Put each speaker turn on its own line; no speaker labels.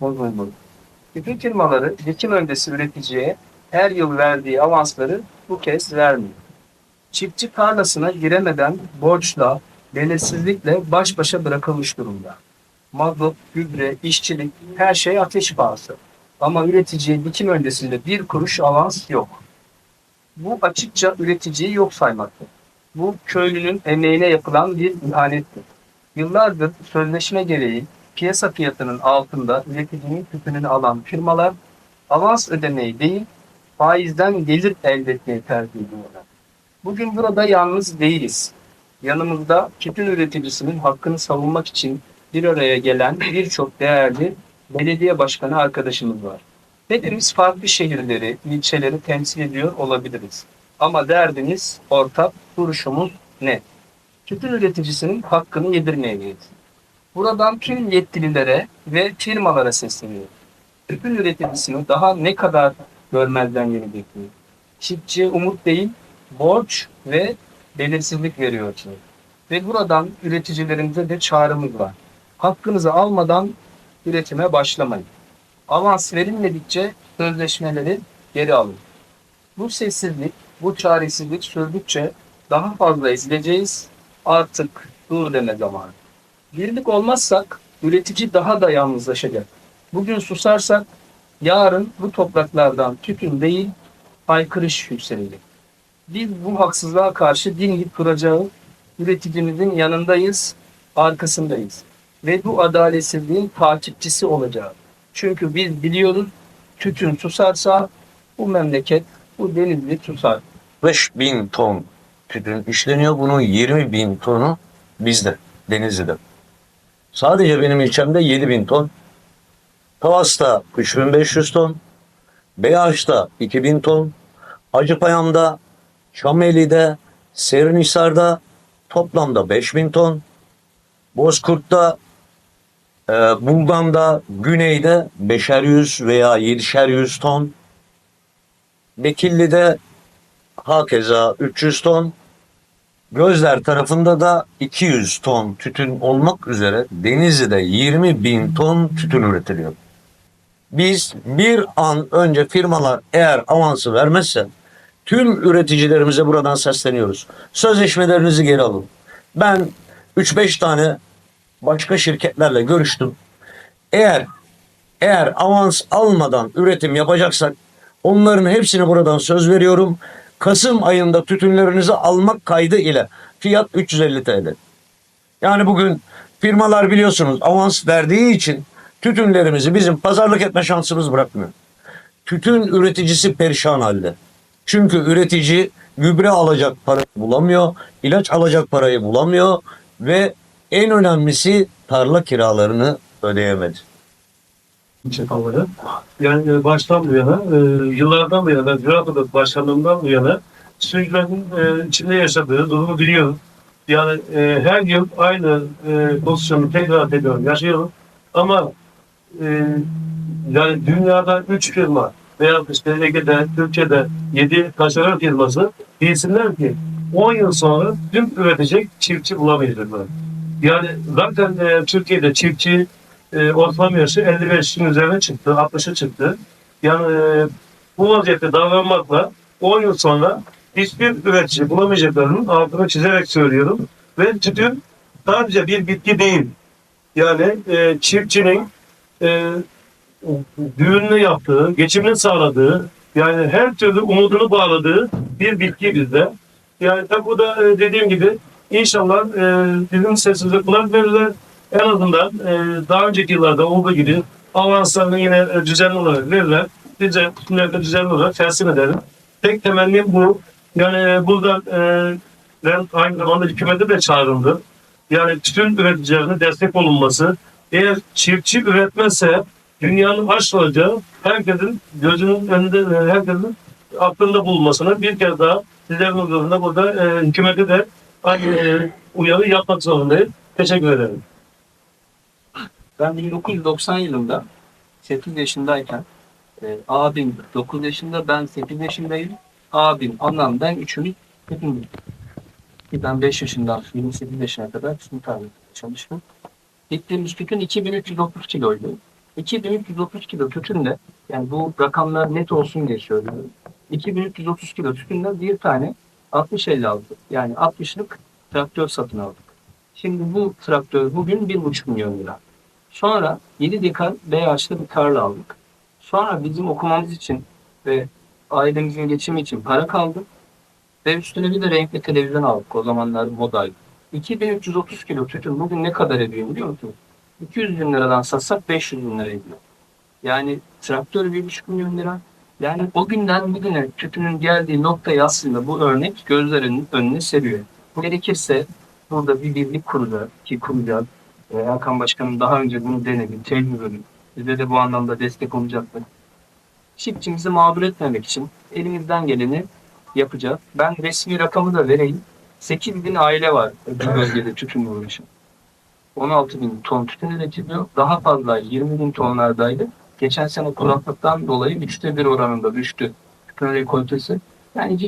bozulmalı. Bütün firmaları dikim öncesi üreticiye her yıl verdiği avansları bu kez vermiyor. Çiftçi tarlasına giremeden borçla, belirsizlikle baş başa bırakılmış durumda. Mazot, gübre, işçilik her şey ateş pahası. Ama üreticiye dikim öncesinde bir kuruş avans yok. Bu açıkça üreticiyi yok saymaktır. Bu köylünün emeğine yapılan bir ihanettir. Yıllardır sözleşme gereği piyasa fiyatının altında üreticinin tüpünü alan firmalar avans ödemeyi değil faizden gelir elde etmeyi tercih ediyorlar. Bugün burada yalnız değiliz. Yanımızda tütün üreticisinin hakkını savunmak için bir araya gelen birçok değerli belediye başkanı arkadaşımız var. Hepimiz farklı şehirleri, ilçeleri temsil ediyor olabiliriz. Ama derdimiz ortak, duruşumuz net. Tütün üreticisinin hakkını yedirmeyemeyiz. Buradan tüm yetkililere ve firmalara sesleniyorum. Tütün üreticisini daha ne kadar görmezden gelecekler? Çiftçiye umut değil, borç ve belirsizlik veriyorsunuz. Ve buradan üreticilerimize de çağrımız var. Hakkınızı almadan üretime başlamayın. Avans verilmedikçe sözleşmeleri geri alın. Bu sessizlik, bu çaresizlik sürdükçe daha fazla ezileceğiz. Artık dur deme zamanı. Birlik olmazsak üretici daha da yalnızlaşacak. Bugün susarsak yarın bu topraklardan tütün değil haykırış yükselecek. Biz bu haksızlığa karşı dimdik duracağız. Üreticimizin yanındayız, arkasındayız. Ve bu adaletsizliğin takipçisi olacağız. Çünkü biz biliyoruz tütün susarsa bu memleket, bu denizli susar.
5 bin ton tütün işleniyor. Bunun 20 bin tonu bizde, Denizli'de. Sadece benim ilçemde 7 bin ton. Tavas'ta 3500 ton. Beyaş'ta 2000 ton. Acıpayam'da, Çameli'de, Serinhisar'da toplamda 5000 ton. Bozkurt'ta, e, Buldan'da, Güney'de 5'er yüz veya 7'şer yüz ton. Bekilli'de hakeza 300 ton. Gözler tarafında da 200 ton tütün olmak üzere Denizli'de 20 bin ton tütün üretiliyor. Biz bir an önce firmalar eğer avansı vermezse tüm üreticilerimize buradan sesleniyoruz. Sözleşmelerinizi geri alın. Ben 3-5 tane başka şirketlerle görüştüm. Eğer eğer avans almadan üretim yapacaksak onların hepsini buradan söz veriyorum. Kasım ayında tütünlerinizi almak kaydı ile fiyat 350 TL. Yani bugün firmalar biliyorsunuz avans verdiği için tütünlerimizi bizim pazarlık etme şansımız bırakmıyor. Tütün üreticisi perişan halde. Çünkü üretici gübre alacak parayı bulamıyor, ilaç alacak parayı bulamıyor ve en önemlisi tarla kiralarını ödeyemedi.
Çakalları. Yani e, baştan bu yana, e, yıllardan bu yana, Odası Başkanlığından bu yana sürücülerin e, içinde yaşadığı durumu biliyorum. Yani her yıl aynı pozisyonu tekrar tekrar yaşıyorum. Ama yani dünyada üç firma veya işte Ege'de, Türkiye'de yedi taşeron firması bilsinler ki 10 yıl sonra tüm üretecek çiftçi bulamayacaklar. Yani zaten e, Türkiye'de çiftçi e, ortalama yaşı 55'in üzerine çıktı, 60'a çıktı. Yani e, bu vaziyette davranmakla 10 yıl sonra hiçbir üretici bulamayacaklarının altını çizerek söylüyorum. Ve tütün sadece bir bitki değil. Yani e, çiftçinin e, düğününü yaptığı, geçimini sağladığı, yani her türlü umudunu bağladığı bir bitki bizde. Yani tabi bu da e, dediğim gibi inşallah e, bizim sesimize kulak verirler. En azından e, daha önceki yıllarda olduğu gibi avanslarını yine e, düzenli olarak verirler. Bunları düzenli olarak teslim edelim. Tek temennim bu. Yani e, burada e, ben aynı zamanda hükümete de çağrıldı. Yani tütün üreticilerine destek olunması. Eğer çiftçi üretmezse dünyanın aç herkesin gözünün önünde, e, herkesin aklında bulunmasına bir kere daha sizlerin huzurunda burada e, hükümete de aynı e, uyarı yapmak zorundayım. Teşekkür ederim.
Ben 1990 yılında 8 yaşındayken e, abim 9 yaşında ben 8 yaşındayım. Abim, anam, ben üçümüz hepimiz. Ben 5 yaşından 28 yaşına kadar tarlasında çalıştım. Gittiğimiz tütün 2330 kiloydu. 2330 kilo tütünle yani bu rakamlar net olsun diye söylüyorum. 2330 kilo tütünle bir tane 60-50 aldık. Yani 60'lık traktör satın aldık. Şimdi bu traktör bugün 1,5 milyon lira. Sonra 7 dekar BH'lı bir tarla aldık. Sonra bizim okumamız için ve ailemizin geçimi için para kaldı. Ve üstüne bir de renkli televizyon aldık. O zamanlar modaydı. 2330 kilo tütün bugün ne kadar ediyor biliyor musunuz? 200 bin liradan satsak 500 bin lira ediyor. Yani traktör 1,5 milyon lira. Yani o günden bugüne tütünün geldiği noktayı aslında bu örnek gözlerin önüne seriyor. Gerekirse burada bir birlik kuracak ki kuracak. E, Hakan Başkanım daha önce bunu denedi, tecrübeli. Bize de bu anlamda destek olacaktır. Çiftçimizi mağdur etmemek için elimizden geleni yapacağız. Ben resmi rakamı da vereyim. 8 bin aile var bu bölgede tütünle uğraşan. 16 bin ton tütün üretiliyor. Daha fazla 20 bin tonlardaydı. Geçen sene kuraklıktan dolayı üçte bir oranında düştü tütün rekoltesi. Yani